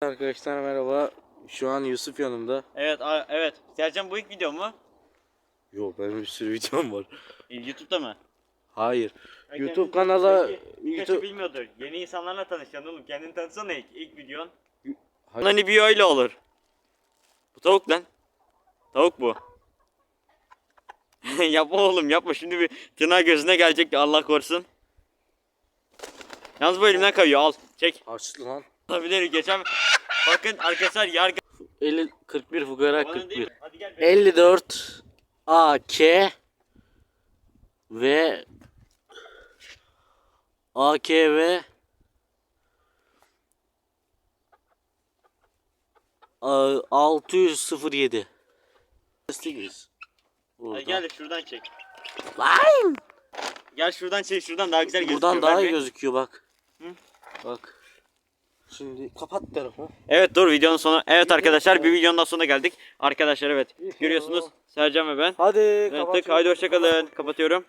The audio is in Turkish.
Arkadaşlar merhaba. Şu an Yusuf yanımda. Evet, evet. Sercan bu ilk video mu? Yok benim bir sürü videom var. E, YouTube'da mı? Hayır. Belki- YouTube belki Birkaçı YouTube bilmiyordur. Yeni insanlarla tanışacaksın oğlum. Kendini tanıtsana ilk, ilk videon. Hayır. Hani bir öyle olur. Bu tavuk lan. Tavuk bu. yapma oğlum yapma. Şimdi bir tırnağı gözüne gelecek Allah korusun. Yalnız bu elimden kayıyor al. Çek. açtı lan. Olabilir geçen. Bakın arkadaşlar yargı. 50 41 fukara Bana değil. 41. Hadi gel. 54 AK ve AK ve a- 607 Destekliyiz. Gel şuradan çek. Lan! Gel şuradan çek şuradan daha güzel gözüküyor. Buradan daha iyi gözüküyor bak. Hı? Bak. Şimdi kapat telefonu. Evet dur videonun sonu. Evet arkadaşlar bir videonun daha sonuna geldik. Arkadaşlar evet görüyorsunuz Sercan ve ben. Hadi Evet, tık, haydi hoşçakalın. Kapatıyorum.